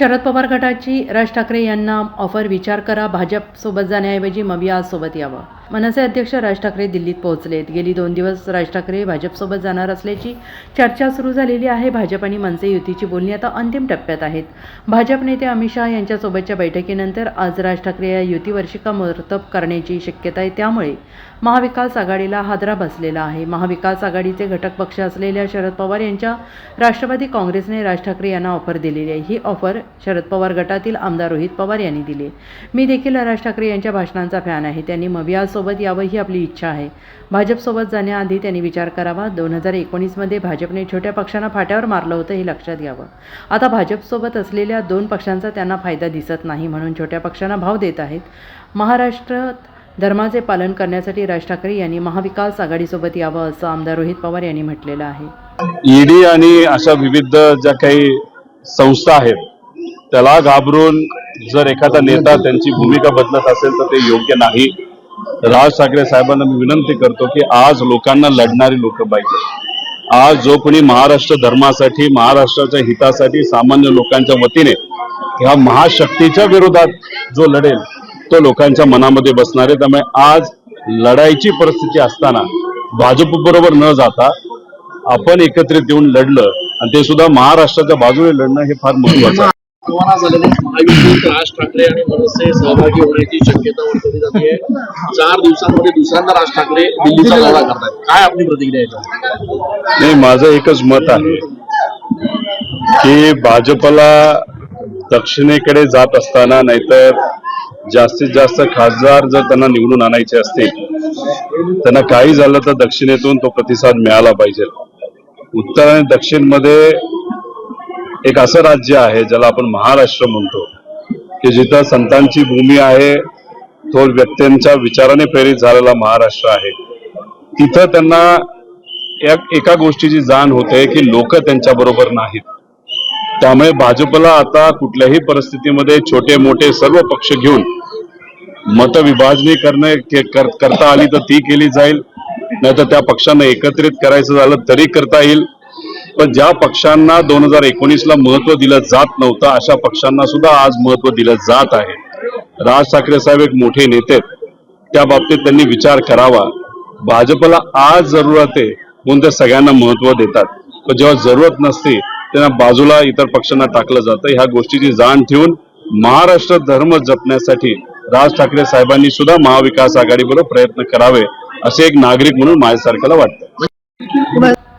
शरद पवार गटाची राज ठाकरे यांना ऑफर विचार करा. भाजपसोबत जाण्याऐवजी मवियासोबत यावं. मनसे अध्यक्ष राज ठाकरे दिल्लीत पोहोचलेत. गेली दोन दिवस राज ठाकरे भाजपसोबत जाणार असल्याची चर्चा सुरू झालेली आहे. भाजप आणि मनसे युतीची बोलणी आता अंतिम टप्प्यात आहेत. भाजप नेते अमित शहा यांच्यासोबतच्या बैठकीनंतर आज राज ठाकरे या युतीवर शिक्कामोर्तब करण्याची शक्यता आहे. त्यामुळे महाविकास आघाडीला हादरा बसलेला आहे. महाविकास आघाडीचे घटक पक्ष असलेल्या शरद पवार यांच्या राष्ट्रवादी काँग्रेसने राज ठाकरे यांना ऑफर दिलेली आहे. ही ऑफर शरद पवार गटातील आमदार रोहित पवार यांनी दिली मी देखील राज ठाकरे यांच्या भाषणांचा फॅन आहे. त्यांनी भाजपसोबत यावं ही आपली इच्छा आहे. भाजपसोबत जाण्याआधी त्यांनी विचार करावा. दोन हजार एकोणीसमध्ये भाजपने छोट्या पक्षांना फाट्यावर मारलं होतं हे लक्षात घ्यावं. आता भाजपसोबत असलेल्या दोन पक्षांचा त्यांना फायदा दिसत नाही म्हणून छोट्या पक्षांना भाव देत आहेत. महाराष्ट्रात धर्माचे पालन करण्यासाठी राज ठाकरे यांनी महाविकास आघाडीसोबत यावं असं आमदार रोहित पवार यांनी म्हटलेलं आहे. ईडी आणि अशा विविध ज्या काही संस्था आहेत त्याला घाबरून जर एखादा नेता त्यांची भूमिका बदलत असेल तर ते योग्य नाही. राज ठाकरे साहेबांना मी विनंती करतो की आज लोकांना लढणारी लोक पाहिजे. आज जो कोणी महाराष्ट्र धर्मासाठी महाराष्ट्राच्या हितासाठी सामान्य लोकांच्या वतीने ह्या महाशक्तीच्या विरोधात जो लढेल तो लोकांच्या मनामध्ये बसणार आहे. त्यामुळे आज लढाईची परिस्थिती असताना भाजप बरोबर न जाता आपण एकत्रित येऊन लढलं आणि ते सुद्धा महाराष्ट्राच्या बाजूने लढणं हे फार महत्वाचं आहे. रवाना झालेल्या महायुतीत राज ठाकरे आणि मनसे सहभागी होण्याची शक्यता वर्तवली जाते चार दिवसांमध्ये दुसऱ्यांदा राज ठाकरे दिल्लीचा दौरा करतात काय आपली प्रतिक्रिया आहे? नाही माझं एकच मत आहे की भाजपला दक्षिणेकडे जात असताना नाहीतर जास्तीत जास्त खासदार जर त्यांना निवडून आणायचे असतील त्यांना काही झालं तर दक्षिणेतून तो प्रतिसाद मिळाला पाहिजे. उत्तर आणि दक्षिणमध्ये एक असं राज्य आहे ज्याला आपण महाराष्ट्र म्हणतो की जिथं संतांची भूमी आहे थोर व्यक्तींच्या विचाराने प्रेरित झालेला महाराष्ट्र आहे. तिथं त्यांना एक एका गोष्टीची जाण होते की लोक त्यांच्या बरोबर नाहीत. त्यामुळे भाजपला आता कुठल्याही परिस्थितीमध्ये छोटे मोठे सर्व पक्ष घेऊन मतविभाजणी करणे कर- करता आली तर ती केली जाईल. नाहीतर त्या पक्षांना एकत्रित करायचं झालं तरी करता येईल. पण ज्या पक्षांना दोन हजार एकोणीसला महत्त्व दिलं जात नव्हतं अशा पक्षांना सुद्धा आज महत्त्व दिलं जात आहे. राज ठाकरे साहेब एक मोठे नेते आहेत. त्या बाबतीत त्यांनी विचार करावा. भाजपला आज जरूरत आहे म्हणून त्या सगळ्यांना महत्त्व देतात. पण जेव्हा जरूरत नसते त्यांना बाजूला इतर पक्षांना टाकलं जातं. ह्या गोष्टीची जाण ठेवून महाराष्ट्र धर्म जपण्यासाठी राज ठाकरे साहेबांनी सुद्धा महाविकास आघाडीबरोबर प्रयत्न करावे असे एक नागरिक म्हणून माझ्यासारख्याला वाटतं.